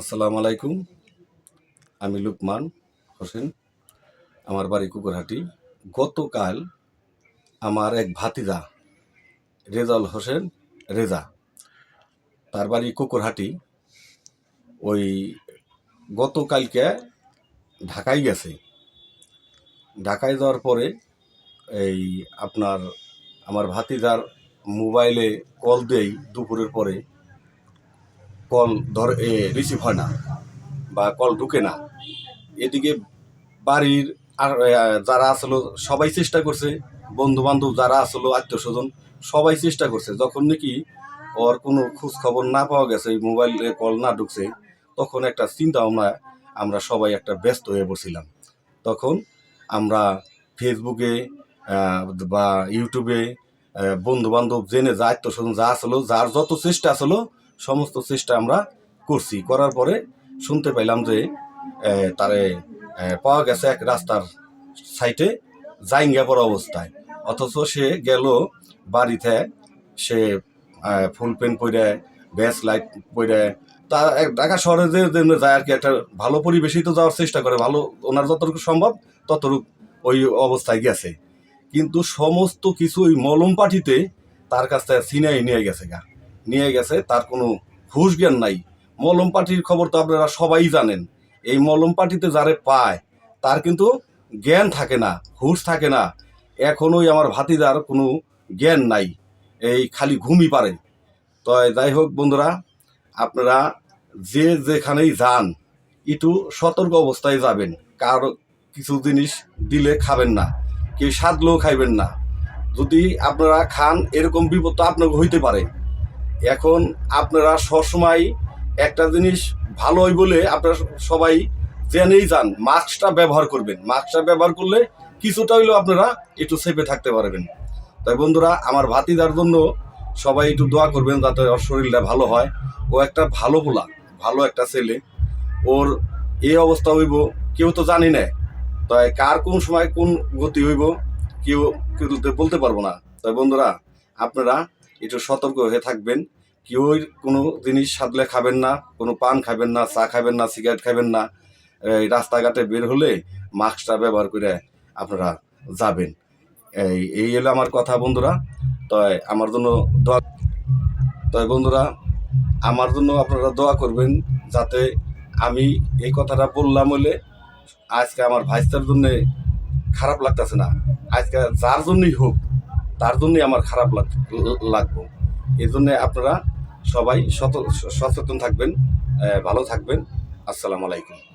আসসালামু আলাইকুম। আমি লুকমান হোসেন, আমার বাড়ি কুকুরহাটি। গতকাল আমার এক ভাতিজা রেজাল হোসেন রেজা, তার বাড়ি কুকুরহাটি, ওই গতকালকে ঢাকায় গেছে। ঢাকায় যাওয়ার পরে এই আপনার, আমার ভাতিজার মোবাইলে কল দেই দুপুরের পরে। কল ধর রিসিভ হয় না বা কল ঢুকে না। এদিকে বাড়ির আর যারা আসলো, সবাই চেষ্টা করছে বন্ধু বান্ধব যারা আসলো আত্মীয় স্বজন সবাই চেষ্টা করছে। যখন নাকি ওর কোনো খোঁজ খবর না পাওয়া গেছে মোবাইলে কল না ঢুকছে, তখন একটা চিন্তা ভাবনা আমরা সবাই একটা ব্যস্ত হয়ে পড়ছিলাম। তখন আমরা ফেসবুকে বা ইউটিউবে বন্ধু বান্ধব জেনে যা আত্মীয় স্বজন যা আসলো, যার যত চেষ্টা আসলো সমস্ত চেষ্টা আমরা করছি। করার পরে শুনতে পাইলাম যে তারে পাওয়া গেছে এক রাস্তার সাইটে জাইঙ্গা পড়া অবস্থায়। অথচ সে গেল বাড়িতে, সে ফুল প্যান্ট পরে ব্যাস লাইট পরে তা এক ঢাকা শহরে যে যায় আর কি, একটা ভালো পরিবেশেই তো যাওয়ার চেষ্টা করে, ভালো ওনার যতটুকু সম্ভব ততটুকু ওই অবস্থায় গেছে। কিন্তু সমস্ত কিছু ওই মলম পাঠিতে তার কাছ থেকে সিনাই নিয়ে গেছে গা। নিয়ে গেছে, তার কোনো হুশ জ্ঞান নাই। মলম পার্টির খবর তো আপনারা সবাই জানেন। এই মলম পার্টিতে যারে পায়, তার কিন্তু জ্ঞান থাকে না হুশ থাকে না। এখনোই আমার ভাতিদার কোনো জ্ঞান নাই, এই খালি ঘুমই পারে। তো যাই হোক বন্ধুরা, আপনারা যে যেখানেই যান, একটু সতর্ক অবস্থায় যাবেন। কারও কিছু জিনিস দিলে খাবেন না, কেউ সাদলেও খাইবেন না। যদি আপনারা খান, এরকম বিপদ তো আপনাকে হইতে পারে। এখন আপনারা সবসময় একটা জিনিস ভালোই বলে আপনারা সবাই জেনেই যান, মাস্কটা ব্যবহার করবেন। মাস্কটা ব্যবহার করলে কিছুটা হইলেও আপনারা একটু সেফে থাকতে পারবেন। তাই বন্ধুরা, আমার ভাতিদার জন্য সবাই একটু দোয়া করবেন যাতে ওর শরীরটা ভালো হয়। ও একটা ভালো পোলা, ভালো একটা ছেলে। ওর এই অবস্থা হইব, কেউ তো জানি না। তাই কার কোন সময় কোন গতি হইব কেউ কেউ বলতে পারব না। তাই বন্ধুরা, আপনারা একটু সতর্ক হয়ে থাকবেন। কেউ কোনো জিনিস সাদলে খাবেন না, কোনো পান খাবেন না, চা খাবেন না, সিগারেট খাবেন না, এই রাস্তাঘাটে বের হলে মাস্কটা ব্যবহার করে আপনারা যাবেন। এই এই হলো আমার কথা বন্ধুরা। তয় আমার জন্য দোয়া তাই বন্ধুরা, আমার জন্য আপনারা দোয়া করবেন যাতে আমি এই কথাটা বললাম বলে আজকে আমার ভাইস্তার জন্যে খারাপ লাগতেছে না। আজকে যার জন্যই হোক, তার জন্যই আমার খারাপ লাগ লাগবো। এই জন্যে আপনারা সবাই সচেতন থাকবেন ভালো থাকবেন। আসসালামু আলাইকুম।